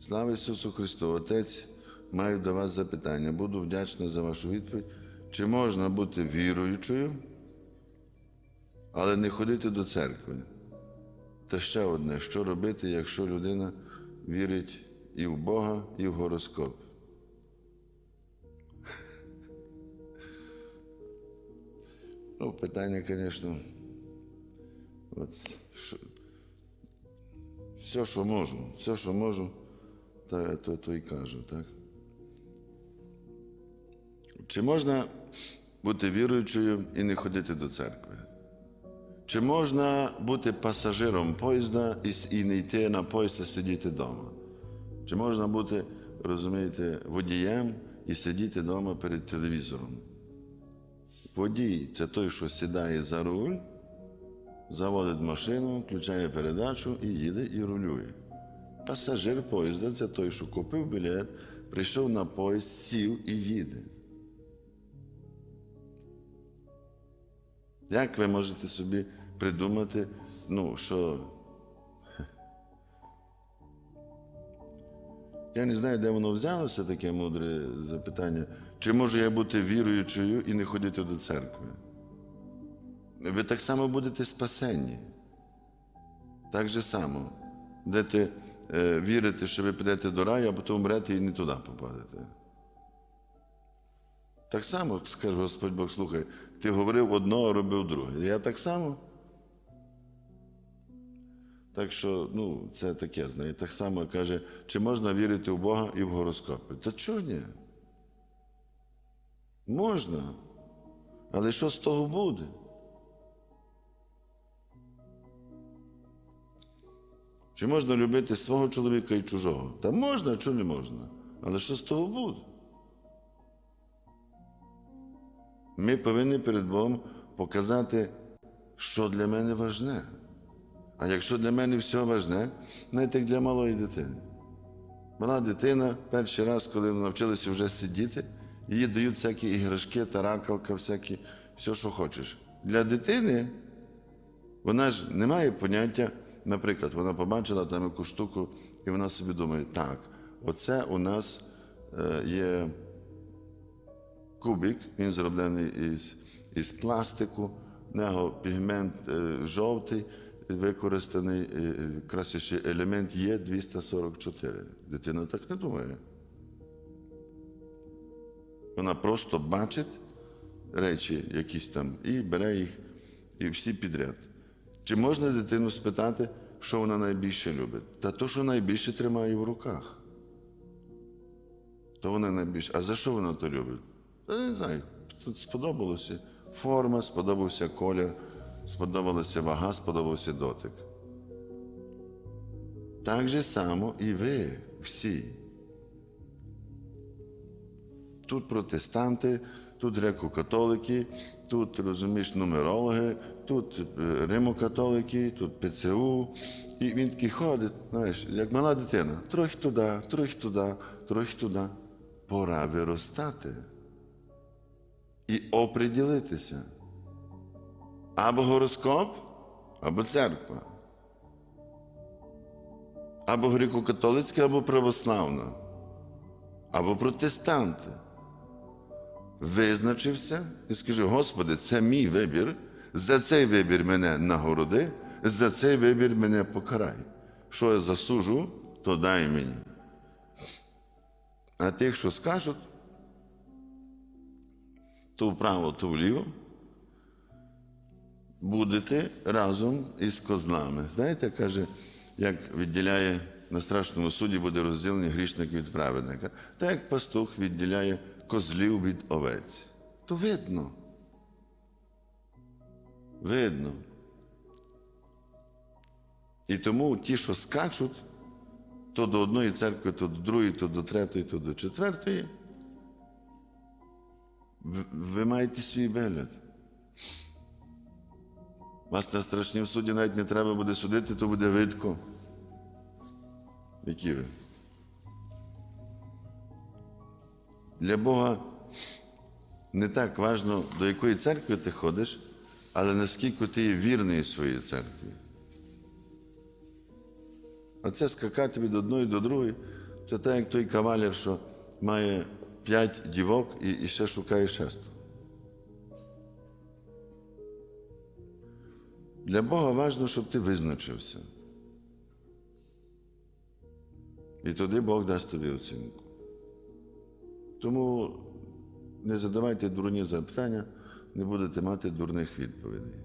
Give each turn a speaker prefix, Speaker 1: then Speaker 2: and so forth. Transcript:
Speaker 1: Слава Ісусу Христу! Отець, маю до вас запитання. Буду вдячний за вашу відповідь. Чи можна бути віруючою, але не ходити до церкви? Та ще одне, що робити, якщо людина вірить і в Бога, і в гороскоп? Ну, питання, звісно, от, що, все, що можу, все, що можу, то, то, то і кажу, так? Чи можна бути віруючою і не ходити до церкви? Чи можна бути пасажиром поїзда і, не йти на поїзд, а сидіти вдома? Чи можна бути, розумієте, водієм і сидіти вдома перед телевізором? Водій це той, що сідає за руль, заводить машину, включає передачу і їде і рулює. Пасажир поїзда це той, що купив білет, прийшов на поїзд, сів і їде. Як ви можете собі придумати, ну, що. Я не знаю, де воно взялося, таке мудре запитання. Чи можу я бути віруючою і не ходити до церкви? Ви так само будете спасенні. Так же само. Будете е, вірити, що ви підете до раю, а потім вмрете і не туди попадете. Так само, скаже Господь Бог, слухай, ти говорив одно, а робив друге. Я так само. Так що, ну, це таке, знаєте, так само каже, чи можна вірити в Бога і в гороскопи? Та чого ні? Можна. Але що з того буде? Чи можна любити свого чоловіка і чужого? Та можна, чи не можна. Але що з того буде? Ми повинні перед Богом показати, що для мене важне. А якщо для мене все важне, навіть як для малої дитини. Мала дитина перший раз, коли навчилася вже сидіти, їй дають всякі іграшки, таракалка, всякі, все, що хочеш. Для дитини вона ж не має поняття, наприклад, вона побачила там якусь штуку, і вона собі думає, так, оце у нас е, є кубик, він зроблений із, із пластику, в нього пігмент е, жовтий, використаний, е, елемент є 244. Дитина так не думає. Вона просто бачить речі якісь там і бере їх, і всі підряд. Чи можна дитину спитати, що вона найбільше любить? Та то, що найбільше тримає в руках. То вона найбільше. А за що вона то любить? Та не знаю. Тут сподобалося форма, сподобався колір, сподобалася вага, сподобався дотик. Так же само і ви всі. Тут протестанти, тут греко-католики, тут, розумієш, нумерологи, тут е, римокатолики, тут ПЦУ. І він такий ходить, знаєш, як мала дитина, трохи туди, трохи туди, трохи туди. Пора виростати і оприділитися. Або гороскоп, або церква. Або греко-католицька, або православна, або протестанти. Визначився і скажи, Господи, це мій вибір, за цей вибір мене нагороди, за цей вибір мене покарай. Що я засужу, то дай мені. А тих, що скажуть, то вправо, то вліво, будете разом із козлами. Знаєте, каже, як відділяє на страшному суді буде розділений грішник від праведника. Так як пастух відділяє козлів від овець. То видно. Видно. І тому ті, що скачуть, то до одної церкви, то до другої, то до третьої, то до четвертої. Ви маєте свій вигляд. Вас на страшнім суді навіть не треба буде судити, то буде видко. Які ви? Для Бога не так важно, до якої церкви ти ходиш, але наскільки ти є вірний своїй церкві. А це скакати від одної до другої, Це так, як той кавалер, що має п'ять дівок і, і ще шукає шесту. Для Бога важливо, щоб ти визначився. І тоді Бог дасть тобі оцінку. Тому не задавайте дурні запитання, не будете мати дурних відповідей.